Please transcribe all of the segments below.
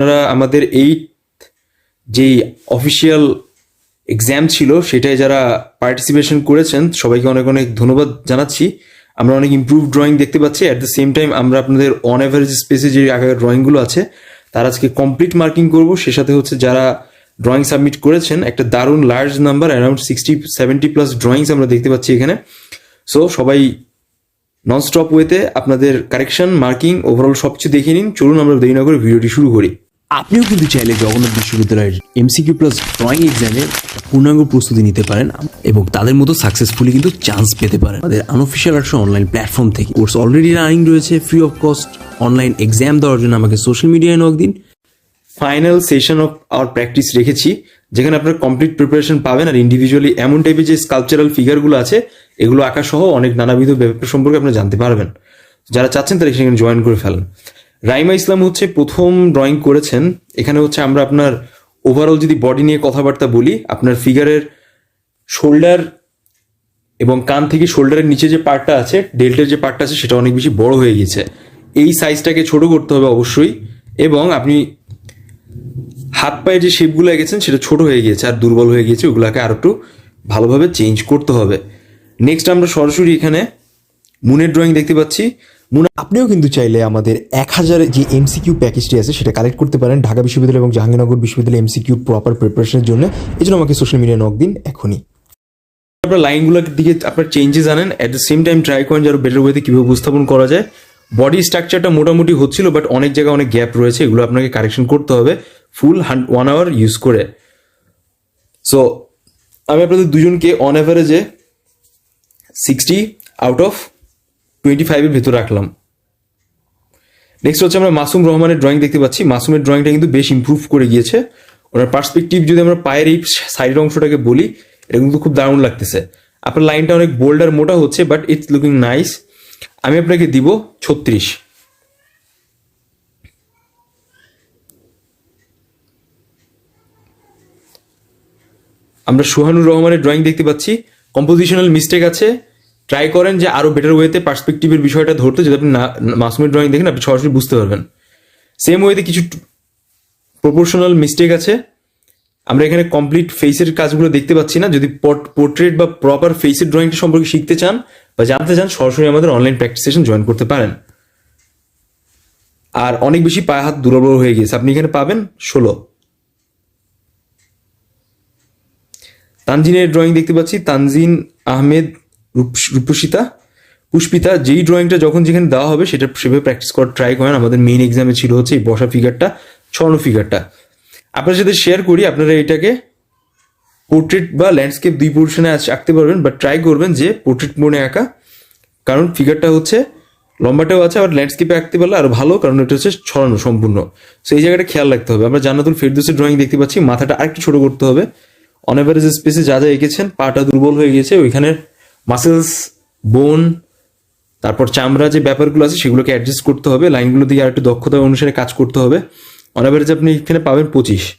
আপনারা আমাদের এই যেই অফিসিয়াল এক্সাম ছিল, সেটায় যারা পার্টিসিপেশন করেছেন, সবাইকে অনেক অনেক ধন্যবাদ জানাচ্ছি। আমরা অনেক ইমপ্রুভ ড্রয়িং দেখতে পাচ্ছি। অ্যাট দ্য সেম টাইম আমরা আপনাদের অন অ্যাভারেজ স্পেসে যে আগের ড্রয়িংগুলো আছে, তার আজকে কমপ্লিট মার্কিং করব। সে সাথে হচ্ছে যারা ড্রয়িং সাবমিট করেছেন, একটা দারুণ large number around sixty seventy plus drawings আমরা দেখতে পাচ্ছি এখানে। সো সবাই ননস্টপ ওয়েতে আপনাদের কারেকশন মার্কিং ওভারঅল সবকিছু দেখে নিন। চলুন আমরা দেরি না করে ভিডিওটি শুরু করি। আপনিও কিন্তু চাইলে জগন্নাথ বিশ্ববিদ্যালয়ের এমসিকিউ প্লাস ড্রয়িং এক্সামে পূর্ণাঙ্গ প্রস্তুতি নিতে পারেন এবং তাদের মতো সাকসেসফুলি কিন্তু চান্স পেতে পারেন। আমাদের আনঅফিসিয়াল আর্টস অনলাইন প্ল্যাটফর্ম থেকে। কোর্স অলরেডি রানিং রয়েছে free of cost online exam দেওয়ার জন্য আমাকে সোশ্যাল মিডিয়ায় নক দিন। Final session of our practice রেখেছি, যেখানে আপনারা কমপ্লিট প্রিপারেশন পাবেন আর ইন্ডিভিজুয়ালি এমন টাইপের যে স্কালচারাল ফিগারগুলো আছে, এগুলো আঁকা সহ অনেক নানাবিধ ব্যাপার সম্পর্কে আপনারা জানতে পারবেন। যারা চাচ্ছেন তারা সেখানে জয়েন করে ফেলেন। রাইমা ইসলাম হচ্ছে প্রথম ড্রয়িং করেছেন। এখানে হচ্ছে আমরা আপনার ওভারঅল যদি বডি নিয়ে কথাবার্তা বলি, আপনার ফিগারের শোল্ডার এবং কান থেকে শোল্ডারের নিচে যে পার্টটা আছে ডেল্টের যে পার্টটা আছে, সেটা অনেক বেশি বড় হয়ে গেছে। এই সাইজটাকে ছোট করতে হবে অবশ্যই এবং আপনি হাত পায়ে যে শেপগুলো এঁকেছেন, সেটা ছোট হয়ে গিয়েছে আর দুর্বল হয়ে গিয়েছে, ওগুলোকে আর একটু ভালোভাবে চেঞ্জ করতে হবে। নেক্সট আমরা সরাসরি এখানে মুনের ড্রয়িং দেখতে পাচ্ছি। মুন আপনিও কিন্তু চাইলে আমাদের এক হাজার যে এমসিকিউ প্যাকেজটি আছে, সেটা কালেক্ট করতে পারেন ঢাকা বিশ্ববিদ্যালয় এবং জাহাঙ্গীরনগর বিশ্ববিদ্যালয় এমসিকিউ প্রপার প্রিপারেশনের জন্য। এই জন্য আমাকে সোশ্যাল মিডিয়া নক দিন এখনই। আপনার লাইনগুলোর দিকে আপনার চেঞ্জেস আনেন at the same time try করেন যারা বেটার ওয়েতে কীভাবে উপস্থাপন করা যায়। বডি স্ট্রাকচারটা মোটামুটি হচ্ছিল বাট অনেক জায়গায় অনেক গ্যাপ রয়েছে, এগুলো আপনাকে কারেকশন করতে হবে। ফুল ওয়ান আওয়ার ইউজ করে। সো আমি আপনাদের দুজনকে অন অ্যাভারেজে সিক্সটি আউট অফ টোয়েন্টি ফাইভের ভেতর রাখলাম। নেক্সট হচ্ছে আমরা মাসুম রহমানের ড্রয়িং দেখতে পাচ্ছি। মাসুমের ড্রয়িংটা কিন্তু বেশ ইমপ্রুভ করে গিয়েছে। ওনার পার্সপেক্টিভ যদি আমরা পায়ের এই সাইডের অংশটাকে বলি, এটা কিন্তু খুব দারুণ লাগতেছে। আপনার লাইনটা অনেক বোল্ড আর মোটা হচ্ছে বাট ইটস লুকিং নাইস আমি আপনাকে দিব ছত্রিশ। আমরা সুহানুর রহমানের ড্রয়িং দেখতে পাচ্ছি। কম্পোজিশনাল মিস্টেক আছে। ট্রাই করেন যে আরও বেটার ওয়েতে পার্সপেক্টিভের বিষয়টা ধরতে যদি আপনি না- মাসুমের ড্রয়িং দেখেন আপনি সরাসরি বুঝতে পারবেন। সেম ওয়েতে কিছু প্রপোর্শনাল মিস্টেক আছে। আমরা এখানে কমপ্লিট ফেসের কাজগুলো দেখতে পাচ্ছি না। যদি পোর্ট্রেট বা প্রপার ফেসের ড্রয়িংটা সম্পর্কে শিখতে চান বা জানতে চান, সরাসরি আমাদের অনলাইন প্র্যাকটিস সেশন জয়েন করতে পারেন। আর অনেক বেশি পায়ে হাত দুর্বল হয়ে গিয়েছে। আপনি এখানে পাবেন ষোলো। তানজিনের ড্রয়িং দেখতে পাচ্ছি। তানজিন আহমেদ রূপসিতা? পুষ্পিতা, যেই ড্রয়িংটা যখন যেখানে দেওয়া হবে, সেটা সেভাবে প্র্যাকটিস করার ট্রাই করেন। আমাদের মেইন এক্সামে ছিল হচ্ছে এই বসা ফিগারটা ছড়ানো ফিগারটা আপনার সাথে শেয়ার করি, আপনারা এটাকে পোর্ট্রেট বা ল্যান্ডস্কেপ দুই পোর্শনে আঁকতে পারবেন বা ট্রাই করবেন যে পোর্ট্রেট মনে আঁকা। কারণ ফিগারটা হচ্ছে লম্বাটাও আছে, আবার ল্যান্ডস্কেপে আঁকতে পারলে আরও ভালো, কারণ এটা হচ্ছে ছড়ানো সম্পূর্ণ। সো এই জায়গাটা খেয়াল রাখতে হবে। আমরা জান্নাতুল ফেরদৌসের ড্রয়িং দেখতে পাচ্ছি, মাথাটা আরেকটু ছোট করতে হবে। অন এভারেজ স্পেসে যা যা এঁকেছেন, পাটা দুর্বল হয়ে গেছে, ওইখানে মাসেলস বোন তারপর চামড়া যে ব্যাপারগুলো আছে সেগুলোকে অ্যাডজাস্ট করতে হবে, লাইনগুলো দিয়ে আর একটু দক্ষতা অনুসারে কাজ করতে হবে। অন এভারেজ আপনি এখানে পাবেন পঁচিশ।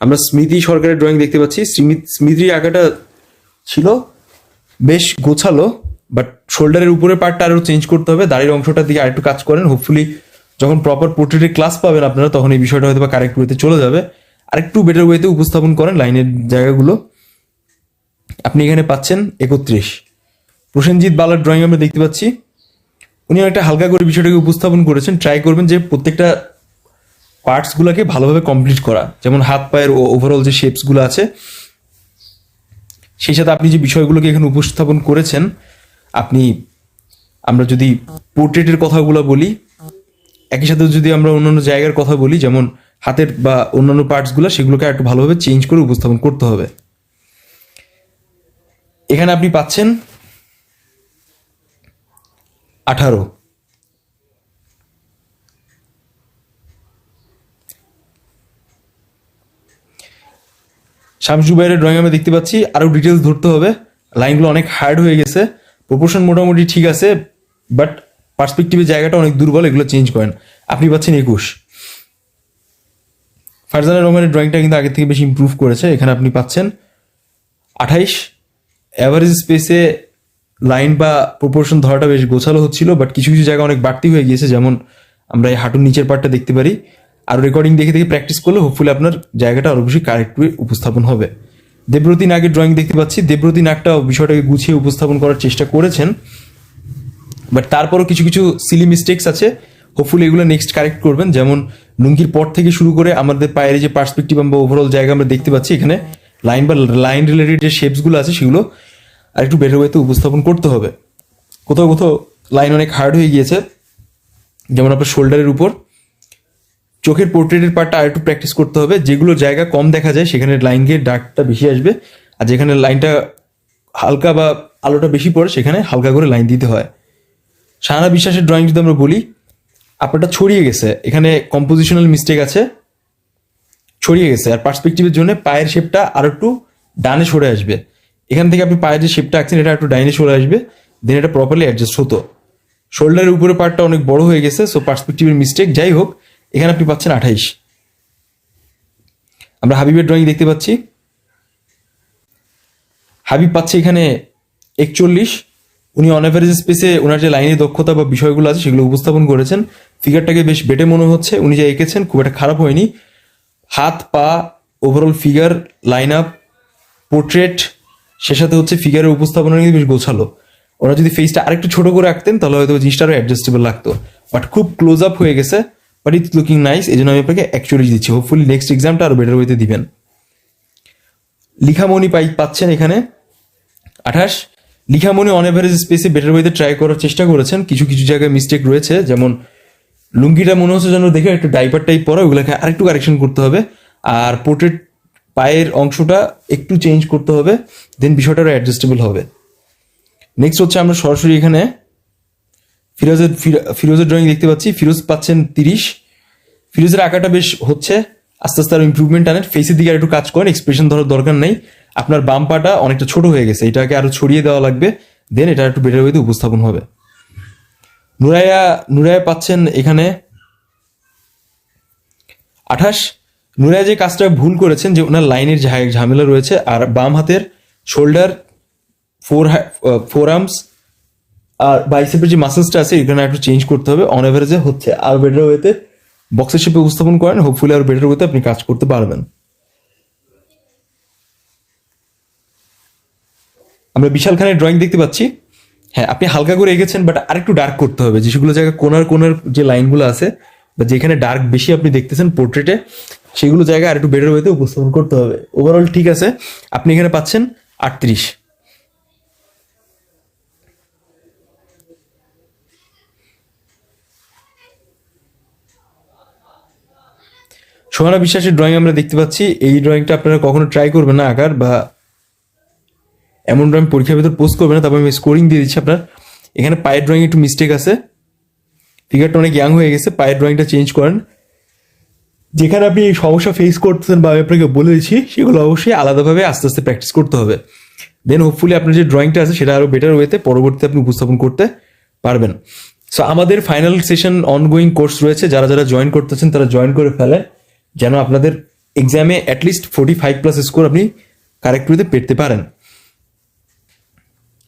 আমরা স্মৃতি সরকারের ড্রয়িং দেখতে পাচ্ছি। স্মৃ- স্মৃতির আঁকাটা ছিল বেশ গোছালো বাট শোল্ডারের উপরের পার্টটা আরও চেঞ্জ করতে হবে। দাড়ির অংশটার দিকে আরেকটু কাজ করেন। হোপফুলি যখন প্রপার পোর্ট্রেটের ক্লাস পাবেন আপনারা, তখন এই বিষয়টা হয়তো বা কারেক্ট ওয়েতে চলে যাবে। আরেকটু বেটার ওয়েতে উপস্থাপন করেন লাইনের জায়গাগুলো। আপনি এখানে পাচ্ছেন একত্রিশ। প্রসেনজিৎ বালার ড্রয়িং আমরা দেখতে পাচ্ছি। উনি একটা হালকা করে বিষয়টাকে উপস্থাপন করেছেন। ট্রাই করবেন যে প্রত্যেকটা পার্টসগুলোকে ভালোভাবে কমপ্লিট করা। যেমন হাত পায়ের ওভারঅল যে শেপসগুলো আছে, সেই সাথে আপনি যে বিষয়গুলোকে এখানে উপস্থাপন করেছেন, আপনি, আমরা যদি পোর্ট্রেটের কথাগুলো বলি, একই সাথে যদি আমরা অন্যান্য জায়গার কথা বলি, যেমন হাতের বা অন্যান্য পার্টসগুলো সেগুলোকে একটু ভালোভাবে চেঞ্জ করে উপস্থাপন করতে হবে। এখানে আপনি পাচ্ছেন আঠারো। শামসুবাইরের ড্রয়িং আমি দেখতে পাচ্ছি, আরও ডিটেলস ধরতে হবে। লাইনগুলো অনেক হার্ড হয়ে গেছে। প্রপোর্শন মোটামুটি ঠিক আছে বাট পার্সপেক্টিভের জায়গাটা অনেক দুর্বল, এগুলো চেঞ্জ করেন। আপনি পাচ্ছেন একুশ। ফারজানা রহমানের ড্রয়িংটা কিন্তু আগের থেকে বেশি ইম্প্রুভ করেছে। এখানে আপনি পাচ্ছেন আঠাইশ। অ্যাভারেজ স্পেসে লাইন বা প্রপোর্শন ধরাটা বেশ গোছালো হচ্ছিল বাট কিছু কিছু জায়গা অনেক বাড়তি হয়ে গিয়েছে, যেমন আমরা এই হাঁটুর নিচের পার্টটা দেখতে পারি। আর রেকর্ডিং দেখে দেখে প্র্যাকটিস করলে হোপফুলি আপনার জায়গাটা আরও বেশি কারেক্টলি উপস্থাপন হবে। দেবব্রতী নাগের ড্রয়িং দেখতে পাচ্ছি। দেবব্রতী নাগটা বিষয়টাকে গুছিয়ে উপস্থাপন করার চেষ্টা করেছেন। বাট তারপরও কিছু কিছু সিলি মিস্টেক্স আছে। হোপফুলি এগুলো নেক্সট কারেক্ট করবেন। যেমন লুঙ্গির পর থেকে শুরু করে আমাদের পায়ের যে পার্সপেক্টিভ বা ওভারঅল জায়গা আমরা দেখতে পাচ্ছি এখানে। লাইন বা লাইন রিলেটেড যে শেপসগুলো আছে সেগুলো আর একটু বেটার ওয়েতে উপস্থাপন করতে হবে। কোথাও কোথাও লাইন অনেক হার্ড হয়ে গিয়েছে। যেমন আপনার শোল্ডারের উপর। চোখের পোর্ট্রেটের পার্টটা আর একটু প্র্যাকটিস করতে হবে। যেগুলো জায়গা কম দেখা যায়, সেখানে লাইন গিয়ে ডার্কটা বেশি আসবে। আর যেখানে লাইনটা হালকা বা আলোটা বেশি পড়ে, সেখানে হালকা করে লাইন দিতে হয়। সারা বিশ্বাসের ড্রয়িং যদি আমরা বলি, আপনারটা ছড়িয়ে গেছে। এখানে কম্পোজিশনাল মিস্টেক আছে। ছড়িয়ে গেছে। আর পার্সপেক্টিভের জন্য পায়ের শেপটা আর একটু ডানে সরে আসবে। এখান থেকে আপনি পায়ের যে শেপটা আঁকছেন, এটা একটু ডাইনে সরে আসবে দেন এটা প্রপারলি অ্যাডজাস্ট হতো। শোল্ডারের উপরে পার্টটা অনেক বড় হয়ে গেছে সো পার্সপেক্টিভের মিস্টেক যাই হোক, এখানে আপনি পাচ্ছেন আঠাইশ। আমরা হাবিবের ড্রয়িং দেখতে পাচ্ছি। হাবিব পাচ্ছে এখানে একচল্লিশ। উনি অন অ্যাভারেজ স্পেসে ওনার যে লাইনের দক্ষতা বা বিষয়গুলো আছে, সেগুলো উপস্থাপন করেছেন। ফিগারটাকে বেশ বেটে মনে হচ্ছে, উনি যা এঁকেছেন খুব একটা খারাপ হয়নি। হাত, পা overall figure line up portrait সে সাথে হচ্ছে ফিগারের উপস্থাপনা কিন্তু বেশ গোছালো। ওরা যদি ফেসটা আরেকটু ছোট করে রাখতেন তাহলে হয়তো জিনিসটা আরও অ্যাডজাস্টেবল লাগতো। বাট খুব ক্লোজ আপ হয়ে গেছে বাট ইটস লুকিং নাইস এই জন্য আমি আপনাকে অ্যাকচুয়ালি দিচ্ছি। হোপফুলি নেক্সট এক্সামটা আরও বেটার ওয়েতে দিবেন। লিখামণি পাই পাচ্ছেন এখানে। আঠাশ, লিখামণি অন এভারেজ স্পেসে বেটার ওয়েতে ট্রাই করার চেষ্টা করেছেন। কিছু কিছু জায়গায় মিস্টেক রয়েছে, যেমন লুঙ্গিটা মনে হচ্ছে যেন দেখে একটু ডাইপার টাইপ পরা, ওগুলোকে আরেকটু কারেকশন করতে হবে। আর পোর্ট্রেট পায়ের অংশটা একটু চেঞ্জ করতে হবে দেন বিষয়টা অ্যাডজাস্টেবল হবে। নেক্সট হচ্ছে আমরা সরাসরি এখানে ফিরোজের ফিরোজের ড্রয়িং দেখতে পাচ্ছি। ফিরোজ পাচ্ছেন তিরিশ। ফিরোজের আঁকাটা বেশ হচ্ছে। আস্তে আস্তে আরও ইম্প্রুভমেন্ট আনেন। ফেসের দিকে আর একটু কাজ করেন এক্সপ্রেশন ধরার দরকার নেই। আপনার বাম পাটা অনেকটা ছোট হয়ে গেছে, এটাকে আরও ছড়িয়ে দেওয়া লাগবে। দেন এটা একটু বেটার ওয়েতে উপস্থাপন হবে। নুরাইয়া নুরাইয়া পাচ্ছেন এখানে আঠাশ। নুরাইয়া যে কাজটা ভুল করেছেন যে ওনার লাইনের ঝামেলা রয়েছে আর বাম হাতের শোল্ডার, ফোর ফোর আর্মস আর বাইসেপের যে মাসেলসটা আছে এখানে একটু চেঞ্জ করতে হবে। অন এভারেজে হচ্ছে। আর বেটার ওয়েতে বক্সের শেপে উপস্থাপন করেন হোপফুলি আর বেটার ওয়েতে আপনি কাজ করতে পারবেন। আমরা বিশাল খানের ড্রয়িং দেখতে পাচ্ছি। হ্যাঁ আপনি হালকা করে এঁকেছেন বাট আরেকটু ডার্ক করতে হবে। যে সেগুলো জায়গায় কোনার কোনার যে লাইনগুলো আছে, বা যেখানে ডার্ক বেশি আপনি দেখতেছেন পোর্ট্রেটে সেগুলো জায়গায় আর একটু বেটার ওয়েতে উপস্থাপন করতে হবে। ওভারঅল ঠিক আছে, আপনি এখানে পাচ্ছেন আটত্রিশ। সোহানা বিশ্বাসের ড্রয়িং আমরা দেখতে পাচ্ছি। এই ড্রয়িংটা আপনারা কখনো ট্রাই করবেন না আঁকার বা এমন ড্রয়িং পরীক্ষার ভিতর পোস্ট করবেন না, তারপর আমি স্কোরিং দিয়ে দিচ্ছি আপনার। এখানে পায়ের ড্রয়িং একটু মিস্টেক আছে। ফিগারটা অনেক ইয়াং হয়ে গেছে, পায়ের ড্রয়িংটা চেঞ্জ করেন। যেখানে আপনি সমস্যা ফেস করতেছেন বা আমি আপনাকে বলে দিচ্ছি, সেগুলো অবশ্যই আলাদাভাবে আস্তে আস্তে প্র্যাকটিস করতে হবে। দেন হোপফুলি আপনার যে ড্রয়িংটা আছে, সেটা আরও বেটার ওয়েতে পরবর্তীতে আপনি উপস্থাপন করতে পারবেন। সো আমাদের ফাইনাল সেশন অনগোয়িং কোর্স রয়েছে। যারা যারা জয়েন করতেছেন, তারা জয়েন করে ফেলেন যেন আপনাদের এক্সামে at least forty five plus score আপনি কারেক্ট ওয়েতে পেতে পারেন।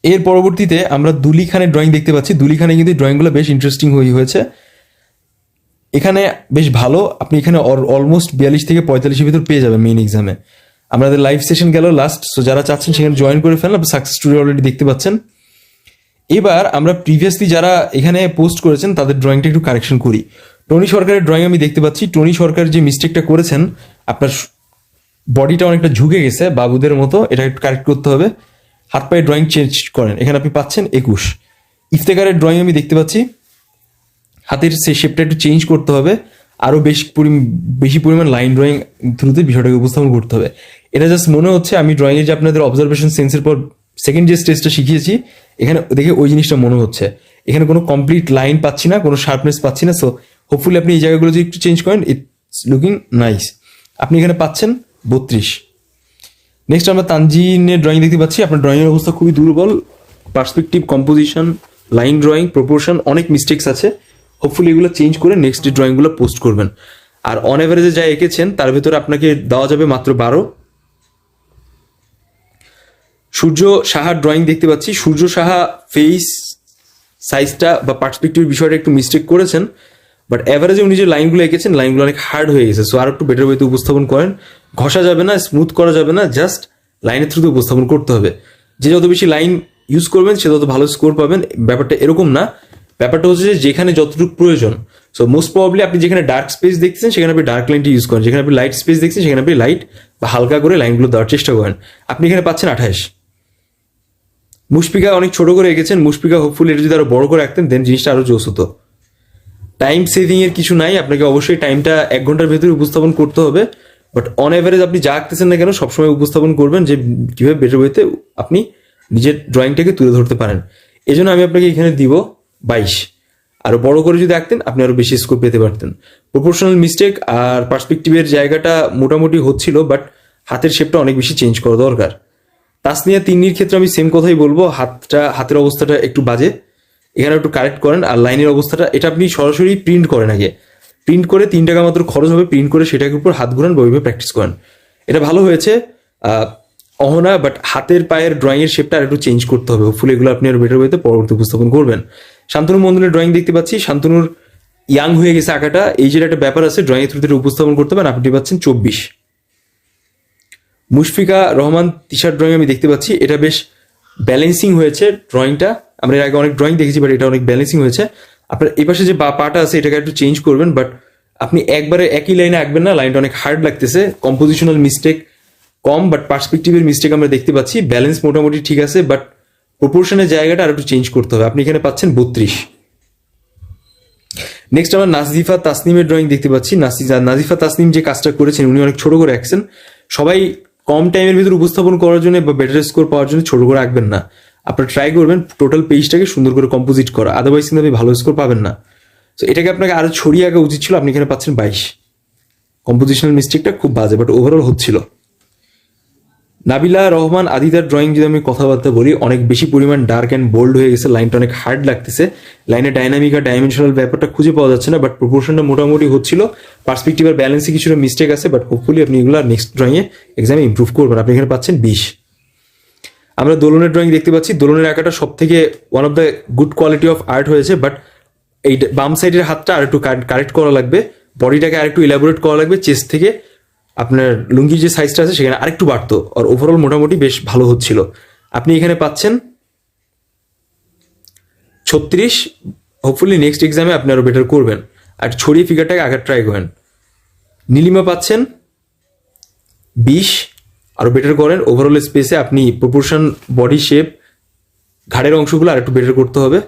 এর পরবর্তীতে আমরা দুলি খানের ড্রয়িং দেখতে পাচ্ছি। দুলি খানে কিন্তু ড্রয়িংগুলো বেশ ইন্টারেস্টিং হয়ে হয়েছে। এখানে বেশ ভালো। আপনি এখানে অলমোস্ট বিয়াল্লিশ থেকে পঁয়তাল্লিশের ভিতর পেয়ে যাবেন মেইন এক্সামে আমাদের লাইভ সেশন গেল লাস্ট সো যারা চাচ্ছেন সেখানে জয়েন করে ফেলেন, আপনি সাকসেস স্টোরি অলরেডি দেখতে পাচ্ছেন। এবার আমরা প্রিভিয়াসলি যারা এখানে পোস্ট করেছেন, তাদের ড্রয়িংটা একটু কারেকশন করি। টনি সরকারের ড্রয়িং আমি দেখতে পাচ্ছি। টনি সরকার যে মিস্টেকটা করেছেন, আপনার বডিটা অনেকটা ঝুঁকে গেছে, বাবুদের মতো, এটা একটু কারেক্ট করতে হবে। হাত পায়ে ড্রয়িং চেঞ্জ করেন। এখানে আপনি পাচ্ছেন একুশ। ইফতেকারের ড্রয়িং আমি দেখতে পাচ্ছি। হাতের সে শেপটা একটু চেঞ্জ করতে হবে। আরও বেশি বেশি পরিমাণ লাইন ড্রয়িং থ্রুতে বিষয়টাকে উপস্থাপন করতে হবে। এটা জাস্ট মনে হচ্ছে, আমি ড্রয়িংয়ে যে আপনাদের অবজারভেশন সেন্সের পর সেকেন্ড যে স্টেজটা শিখিয়েছি, এখানে দেখে ওই জিনিসটা মনে হচ্ছে। এখানে কোনো কমপ্লিট লাইন পাচ্ছি না, কোনো শার্পনেস পাচ্ছি না সো হোপফুলি আপনি এই জায়গাগুলো যদি একটু চেঞ্জ করেন ইটস লুকিং নাইস আপনি এখানে পাচ্ছেন বত্রিশ। নেক্সট আমরা তানজিনের ড্রয়িং দেখতে পাচ্ছি। আপনার ড্রয়িংয়ের অবস্থা খুবই দুর্বল। Perspective composition line drawing proportion অনেক মিস্টেক্স আছে। হোপফুলি এগুলো চেঞ্জ করে নেক্সট ডে ড্রয়িংগুলো পোস্ট করবেন। আর অন এভারেজে যা এঁকেছেন, তার ভেতরে আপনাকে দেওয়া যাবে মাত্র বারো। সূর্য সাহার ড্রয়িং দেখতে পাচ্ছি। সূর্য সাহা ফেস সাইজটা বা পার্সপেক্টিভ বিষয়টা একটু মিস্টেক করেছেন বাট অ্যাভারেজে উনি যে লাইনগুলো এঁকেছেন লাইনগুলো অনেক হার্ড হয়ে গেছে। সো আর একটু বেটার ওয়েতে উপস্থাপন করেন। ঘষা যাবে না স্মুথ করা যাবে না জাস্ট লাইনের থ্রুতে উপস্থাপন করতে হবে। যে যত বেশি লাইন ইউজ করবেন, সে তত ভালো স্কোর পাবেন। ব্যাপারটা এরকম না। ব্যাপারটা হচ্ছে যে যেখানে যতটুকু প্রয়োজন সো মোস্ট প্রবাবলি আপনি যেখানে ডার্ক স্পেস দেখছেন সেখানে আপনি ডার্ক লাইনটি ইউজ করেন। যেখানে আপনি লাইট স্পেস দেখছেন, সেখানে আপনি লাইট বা হালকা করে লাইনগুলো দেওয়ার চেষ্টা করেন। আপনি এখানে পাচ্ছেন আঠাশ। মুশপিকা অনেক ছোট করে এঁকেছেন মুশপিকা হোপফুলি এটা যদি আরও বড় করে রাখতেন দেন জিনিসটা আরও জোস হতো। টাইম সেভিং এর কিছু নাই, আপনাকে অবশ্যই টাইমটা এক ঘণ্টার ভেতরে উপস্থাপন করতে হবে বাট অন এভারেজ আপনি যা আঁকতেছেন না কেন, সবসময় উপস্থাপন করবেন যে কীভাবে বেটার ওয়েতে আপনি নিজের ড্রয়িংটাকে তুলে ধরতে পারেন। এই জন্য আমি আপনাকে এখানে দিব বাইশ। আরও বড় করে যদি আঁকতেন, আপনি আরও বেশি স্কোর পেতে পারতেন। প্রপোর্শনাল মিস্টেক আর পার্সপেক্টিভের জায়গাটা মোটামুটি হচ্ছিল বাট হাতের শেপটা অনেক বেশি চেঞ্জ করা দরকার। তাসনিয়া তিন্নির ক্ষেত্রে আমি সেম কথাই বলব, হাতটা, হাতের অবস্থাটা একটু বাজে। এখানে একটু কারেক্ট করেন, আর লাইনের অবস্থাটা, এটা আপনি সরাসরি প্রিন্ট করেন আগে। প্রিন্ট করে তিন টাকা মাত্র খরচ হবে প্রিন্ট করে সেটার উপর হাত ঘুরান বা প্র্যাকটিস করেন। এটা ভালো হয়েছে অহনা বাট হাতের পায়ের ড্রয়িং এর শেপটা আর একটু চেঞ্জ করতে হবে। ফুল এগুলো আপনি আরও বেটার ওয়েতে পরবর্তী উপস্থাপন করবেন। শান্তনু মন্দিরের ড্রয়িং দেখতে পাচ্ছি। শান্তনুর ইয়াং হয়ে গেছে আঁকাটা। এই যে একটা ব্যাপার আছে ড্রয়িং থ্রুতে উপস্থাপন করতে পারেন। আপনি পাচ্ছেন চব্বিশ। মুশফিকা রহমান টিশার্ট ড্রয়িং আমি দেখতে পাচ্ছি। এটা বেশ ব্যালেন্সিং হয়েছে ড্রয়িংটা আমরা এর আগে অনেক ড্রয়িং দেখেছি বাট এটা অনেক ব্যালেন্সিং হয়েছে। আপনার এই পাশে যে বা পাটা আছে, এটাকে একটু চেঞ্জ করবেন বাট আপনি একবারে একই লাইনে আঁকবেন না। লাইনটা অনেক হার্ড লাগতেছে। কম্পোজিশনাল মিস্টেক কম বাট পার্সপেক্টিভের মিস্টেক আমরা দেখতে পাচ্ছি। ব্যালেন্স মোটামুটি ঠিক আছে বাট প্রপোর্শনের জায়গাটা আর একটু চেঞ্জ করতে হবে। আপনি এখানে পাচ্ছেন বত্রিশ। নেক্সট আমরা নাজিফা তাসনিমের ড্রয়িং দেখতে পাচ্ছি। নাজিফা তাসনিম যে কাজটা করেছেন, উনি অনেক ছোট করে আঁকছেন। সবাই কম টাইমের ভিতর উপস্থাপন করার জন্য বা বেটার স্কোর পাওয়ার জন্য ছোট করে আঁকবেন না। আপনারা ট্রাই করবেন টোটাল পেজটাকে সুন্দর করে কম্পোজিট করা। আদারওয়াইজ কিন্তু আপনি ভালো স্কোর পাবেন না। তো এটাকে আপনাকে আরও ছড়িয়ে আঁকা উচিত ছিল। আপনি এখানে পাচ্ছেন বাইশ। কম্পোজিশনাল মিস্টেকটা খুব বাজে বাট ওভারঅল হচ্ছিল। নাবিলা রহমান আদিদার ড্রয়িং যদি আমি কথাবার্তা বলি, অনেক বেশি পরিমাণ ডার্ক অ্যান্ড বোল্ড হয়ে গেছে লাইনটা অনেক হার্ড লাগতেছে। লাইনে ডাইনামিক আর ডাইমেনশনাল ব্যাপারটা খুঁজে পাওয়া যাচ্ছে না বাট প্রপোর্শনটা মোটামুটি হচ্ছিল। পার্সপেক্টিভ আর ব্যালেন্সে কিছুটা মিস্টেক আছে বাট হোপফুলি আপনি এগুলো নেক্সট ড্রয়িংয়ে এক্সামে ইমপ্রুভ করবেন। আপনি এখানে পাচ্ছেন বিশ। আমরা দোলনের ড্রয়িং দেখতে পাচ্ছি। দোলনের আঁকাটা সব থেকে one of the good quality of art হয়েছে বাট এই বাম সাইডের হাতটা আর একটু কারেক্ট করা লাগবে। বডিটাকে আরেকটু ইলাবোরেট করা লাগবে চেস্ট থেকে। আপনার লুঙ্গির যে সাইজটা আছে সেখানে আরেকটু বাড়তো আর ওভারঅল মোটামুটি বেশ ভালো হচ্ছিল। আপনি এখানে পাচ্ছেন ছত্রিশ। হোপফুলি নেক্সট এক্সামে আপনি আরও বেটার করবেন। আর ছড়িয়ে ফিগারটাকে আগে ট্রাই করেন। নীলিমা পাচ্ছেন বিশ। আরও বেটার করেন। ওভারঅল স্পেসে আপনি প্রপোর্শন বডি শেপ ঘাড়ের অংশগুলো আর একটু বেটার করতে হবে।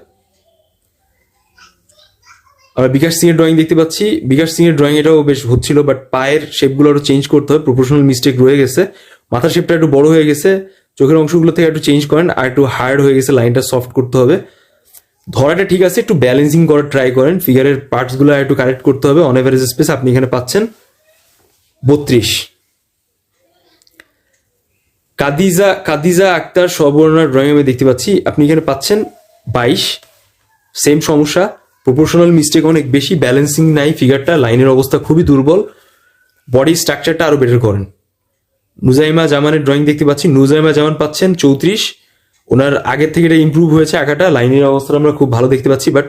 আমরা বিকাশ সিং এর ড্রয়িং দেখতে পাচ্ছি। বিকাশ সিং এর ড্রয়িং এটাও বেশ হচ্ছিল বাট পায়ের শেপগুলো আরও চেঞ্জ করতে হবে। প্রপোর্শনাল মিস্টেক রয়ে গেছে। মাথার শেপটা একটু বড় হয়ে গেছে। চোখের অংশগুলো থেকে একটু চেঞ্জ করেন আর একটু হার্ড হয়ে গেছে। লাইনটা সফট করতে হবে। ধরাটা ঠিক আছে, একটু ব্যালেন্সিং করার ট্রাই করেন। ফিগারের পার্টসগুলো একটু কারেক্ট করতে হবে। অন এভারেজ স্পেস আপনি এখানে পাচ্ছেন বত্রিশ। কাদিজা কাদিজা আক্তার সবর্ণার ড্রয়িং আমি দেখতে পাচ্ছি। আপনি এখানে পাচ্ছেন বাইশ। সেম সমস্যা। প্রপোর্শনাল মিস্টেক অনেক বেশি ব্যালেন্সিং নাই ফিগারটা লাইনের অবস্থা খুবই দুর্বল বডি স্ট্রাকচারটা আরও বেটার করেন। নুজাইমা জামানের ড্রয়িং দেখতে পাচ্ছি, নুজাইমা জামান পাচ্ছেন চৌত্রিশ, ওনার আগের থেকে এটা ইমপ্রুভ হয়েছে আঁকাটা লাইনের অবস্থা আমরা খুব ভালো দেখতে পাচ্ছি বাট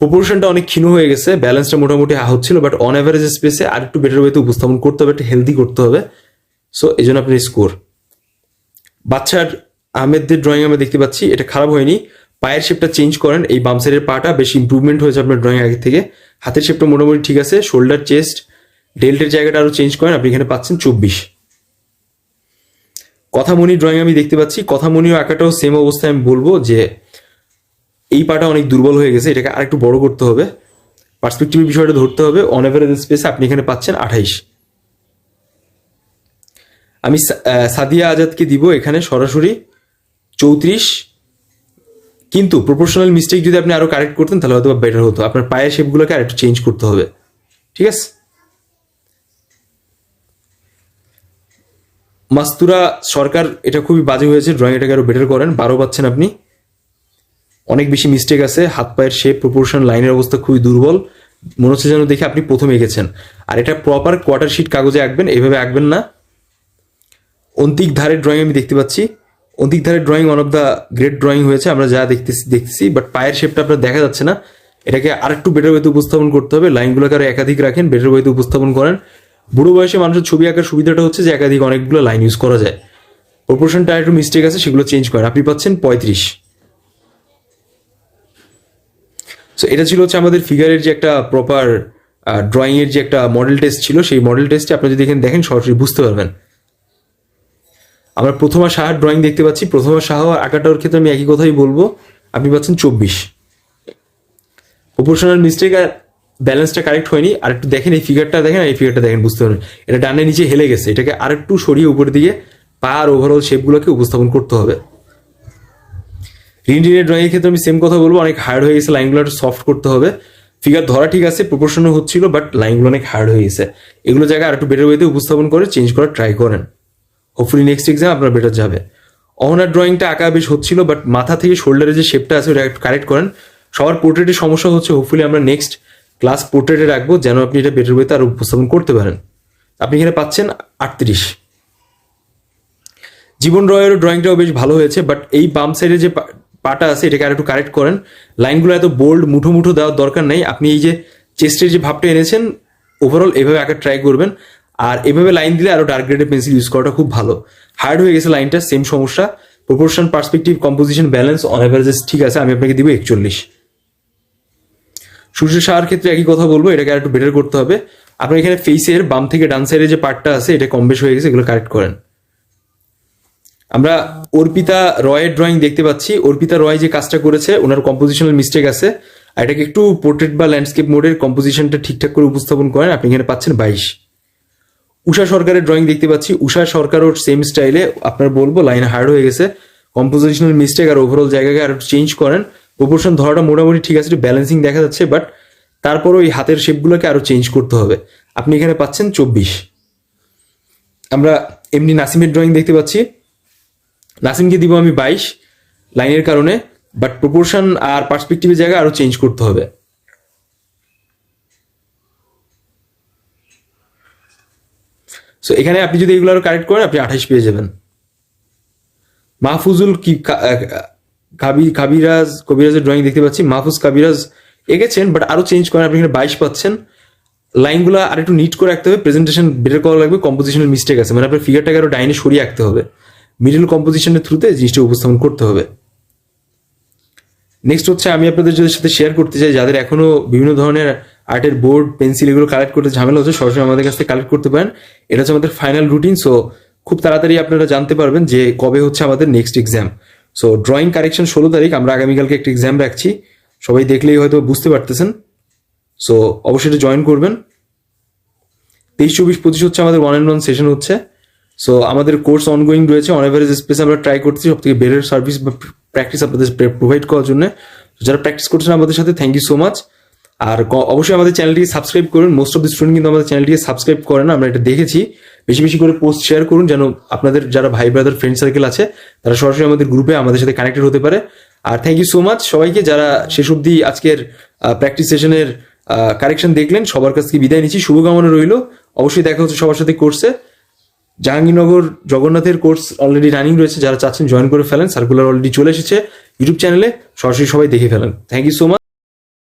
প্রপোর্শনটা অনেক ক্ষীণ হয়ে গেছে ব্যালেন্সটা মোটামুটি হচ্ছিল বাট অন অ্যাভারেজ স্পেসে আর একটু বেটার ওয়েতে উপস্থাপন করতে হবে, একটু হেলদি করতে হবে। সো এই জন্য আপনার স্কোর বাচ্চার আহমেদদের ড্রয়িং আমরা দেখতে পাচ্ছি, এটা খারাপ হয়নি। পায়ের শেপটা চেঞ্জ করেন, এই বাম সাইডের পাটা বেশি ইম্প্রুভমেন্ট হয়েছে আপনার ড্রয়িং আগে থেকে। হাতের শেপটা মোটামুটি ঠিক আছে শোল্ডার চেস্ট ডেল্টের জায়গাটা আরও চেঞ্জ করেন, আপনি এখানে পাচ্ছেন চব্বিশ। কথামণি ড্রয়িং আমি দেখতে পাচ্ছি কথামণি আঁকাটাও সেম অবস্থায় আমি বলব যে এই পাটা অনেক দুর্বল হয়ে গেছে, এটাকে আরেকটু বড় করতে হবে। পার্সপেক্টিভের বিষয়টা ধরতে হবে অন এভারেজ স্পেসে আপনি এখানে পাচ্ছেন আঠাইশ। আমি সাদিয়া আজাদকে দিব এখানে সরাসরি চৌত্রিশ কিন্তু প্রপোর্শনাল মিস্টেক যদি আপনি আরও কারেক্ট করতেন, তাহলে হয়তো বেটার হতো। আপনার পায়ের শেপগুলোকে আরেকটু চেঞ্জ করতে হবে। ঠিক আছে? মাস্তুরা সরকার, এটা খুবই বাজে হয়েছে ড্রয়িং এটাকে আরও বেটার করেন। বারো পাচ্ছেন আপনি। অনেক বেশি মিস্টেক আছে। হাত পায়ের শেপ প্রপোর্শন লাইনের অবস্থা খুবই দুর্বল। মনে হচ্ছে যেন দেখে আপনি প্রথমে এঁকেছেন। আর এটা প্রপার কোয়ার্টার শিট কাগজে আঁকবেন, এভাবে আঁকবেন না। অন্তিক ধারের ড্রয়িং আমি দেখতে পাচ্ছি। অন্তিক ধারে drawing one of the great drawing হয়েছে, আমরা যা দেখতেছি দেখতেছি বাট পায়ের শেপটা আপনার দেখা যাচ্ছে না। এটাকে আরেকটু বেটার ওয়েতে উপস্থাপন করতে হবে লাইনগুলোকে আরও একাধিক রাখেন বেটার ওয়েতে উপস্থাপন করেন। বুড়ো বয়সে মানুষের ছবি আঁকার সুবিধাটা হচ্ছে যে একাধিক অনেকগুলো লাইন ইউজ করা যায়। প্রপোর্শনটা একটু মিস্টেক আছে, সেগুলো চেঞ্জ করেন। আপনি পাচ্ছেন পঁয়ত্রিশ। সো এটা ছিল হচ্ছে আমাদের ফিগারের যে একটা প্রপার ড্রয়িং এর যে একটা মডেল টেস্ট ছিল, সেই মডেল টেস্টে আপনি যদি এখানে দেখেন, সরাসরি বুঝতে পারবেন। আমরা প্রথমা সাহার ড্রয়িং দেখতে পাচ্ছি। প্রথমা সাহা আঁকাটার ক্ষেত্রে আমি একই কথাই বলব। আপনি পাচ্ছেন চব্বিশ। প্রপোর্শনাল মিস্টেক আর ব্যালেন্সটা কারেক্ট হয়নি। আর একটু দেখেন এই ফিগারটা দেখেন, এই ফিগারটা দেখেন, বুঝতে পারবেন এটা ডানে নিচে হেলে গেছে। এটাকে আরেকটু সরিয়ে উপরের দিকে পা আর ওভারঅল শেপগুলোকে উপস্থাপন করতে হবে। রিন্ডিনের ড্রয়িং এর ক্ষেত্রে আমি সেম কথা বলব। অনেক হার্ড হয়ে গেছে লাইনগুলো একটু সফট করতে হবে। ফিগার ধরা ঠিক আছে প্রপোর্শনও হচ্ছিল বাট লাইনগুলো অনেক হার্ড হয়ে গেছে। এগুলো জায়গায় আর একটু বেটার ওয়েতে উপস্থাপন করে চেঞ্জ করার ট্রাই করেন। হোপফুলি নেক্সট এক্সাম আপনার বেটার যাবে। অহনার ড্রয়িংটা আঁকা বেশ হচ্ছিল বাট মাথা থেকে শোল্ডারে যে শেপটা আছে, ওটা কারেক্ট করেন। সবার পোর্ট্রেটের সমস্যা হচ্ছে হোপফুলি আমরা নেক্সট ক্লাস পোর্ট্রেটে রাখব, যেন আপনি এটা বেটার ওয়েতে আর উপস্থাপন করতে পারেন। আপনি এখানে পাচ্ছেন আটত্রিশ। জীবন রয়েরও ড্রয়িংটাও বেশ ভালো হয়েছে বাট এই বাম সাইডে যে পাটা আছে, এটাকে আর একটু কারেক্ট করেন। লাইনগুলো এত বোল্ড মুঠো মুঠো দেওয়ার দরকার নেই। আপনি এই যে চেস্টের যে ভাবটা এনেছেন ওভারঅল এভাবে আঁকা ট্রাই করবেন। আর এভাবে লাইন দিলে আরও ডার্ক গ্রেডের পেন্সিল ইউজ করাটা খুব ভালো। হার্ড হয়ে গেছে লাইনটা সেম সমস্যা। Proportion perspective composition balance on averages ঠিক আছে, আমি আপনাকে দিব একচল্লিশ। সূর্য সাহার ক্ষেত্রে একই কথা বলব, এটাকে আর একটু বেটার করতে হবে। আপনার এখানে ফেসের বাম থেকে ডান সাইডে যে পার্টটা আছে, এটা কম বেশ হয়ে গেছে, এগুলো কারেক্ট করেন। আমরা অর্পিতা রয়ের ড্রয়িং দেখতে পাচ্ছি। অর্পিতা রয় যে কাজটা করেছে, ওনার কম্পোজিশনাল মিস্টেক আছে। এটাকে একটু পোর্ট্রেট বা ল্যান্ডস্কেপ মোডের কম্পোজিশনটা ঠিকঠাক করে উপস্থাপন করেন, আপনি এখানে পাচ্ছেন বাইশ। উষা সরকারের ড্রয়িং দেখতে পাচ্ছি। উষা সরকারও সেম স্টাইলে আপনার বলব লাইন হার্ড হয়ে গেছে। কম্পোজিশনাল মিস্টেক আর ওভারঅল জায়গাকে আর চেঞ্জ করেন। প্রপোর্শন ধরাটা মোটামুটি ঠিক আছে ব্যালেন্সিং দেখা যাচ্ছে বাট তারপরও এই হাতের শেপগুলোকে আরও চেঞ্জ করতে হবে। আপনি এখানে পাচ্ছেন চব্বিশ। আমরা এমনি নাসিমের ড্রয়িং দেখতে পাচ্ছি। নাসিমকে দিব আমি বাইশ লাইনের কারণে বাট প্রপোর্শন আর পার্সপেক্টিভের জায়গা আরও চেঞ্জ করতে হবে। সো এখানে আপনি যদি এগুলো কারেক্ট করেন, আপনি আঠাশ পেয়ে যাবেন। মাহফুজুল কি কাবি- কাবিরাজ, কবিরাজের ড্রয়িং দেখতে পাচ্ছি। মাহফুজ, কাবিরাজ এগেছেন বাট আরও চেঞ্জ করেন, আপনি এখানে বাইশ পাচ্ছেন। লাইনগুলো আর একটু নিট করে রাখতে হবে প্রেজেন্টেশন বেটার করা লাগবে কম্পোজিশনাল মিস্টেক আছে। মানে আপনার ফিগারটাকে আরও ডাইনে সরিয়ে রাখতে হবে। মিডল কম্পোজিশনের থ্রুতে জিনিসটা উপস্থাপন করতে হবে। নেক্সট হচ্ছে, আমি আপনাদের সাথে শেয়ার করতে চাই, যাদের এখনও বিভিন্ন ধরনের আর্টের বোর্ড, পেন্সিল এগুলো কালেক্ট করতে ঝামেলা হচ্ছে, সরাসরি আমাদের কাছ থেকে কালেক্ট করতে পারেন। এটা হচ্ছে আমাদের ফাইনাল রুটিন সো খুব তাড়াতাড়ি আপনারা জানতে পারবেন যে কবে হচ্ছে আমাদের next exam so drawing correction ষোলো তারিখ, আমরা আগামীকালকে একটা এক্সাম রাখছি। সবাই দেখলেই হয়তো বুঝতে পারতেছেন। সো অবশ্যই এটা জয়েন করবেন। তেইশ চব্বিশ পঁচিশ হচ্ছে আমাদের ওয়ান অ্যান্ড ওয়ান সেশন হচ্ছে। সো আমাদের কোর্স অনগোয়িং রয়েছে অন এভারেজ স্পেস আমরা ট্রাই করছি সব থেকে বেটার সার্ভিস বা প্র্যাকটিস আপনাদের প্রোভাইড করার জন্য। যারা প্র্যাকটিস করছেন আমাদের সাথে থ্যাংক ইউ সো মাচ আর অবশ্যই আমাদের চ্যানেলটিকে সাবস্ক্রাইব করুন। মোস্ট অফ দি স্টুডেন্ট কিন্তু আমাদের চ্যানেলটিকে সাবস্ক্রাইব করে না, আমরা এটা দেখেছি। বেশি বেশি করে পোস্ট শেয়ার করুন, যেন আপনাদের যারা ভাই ব্রাদার ফ্রেন্ড সার্কেল আছে, তারা সরাসরি আমাদের গ্রুপে আমাদের সাথে কানেক্টেড হতে পারে। আর থ্যাংক ইউ সো মাচ সবাইকে যারা শেষ অবধি আজকের প্র্যাকটিস সেশনের কারেকশন দেখলেন, সবার কাছ থেকে বিদায় নিচ্ছি। শুভকামনা রইল। অবশ্যই দেখা হচ্ছে সবার সাথে কোর্সে জাহাঙ্গীরনগর জগন্নাথের কোর্স অলরেডি রানিং রয়েছে। যারা চাচ্ছেন জয়েন করে ফেলেন সার্কুলার অলরেডি চলে এসেছে ইউটিউব চ্যানেলে সরাসরি সবাই দেখে ফেলেন। Thank you so much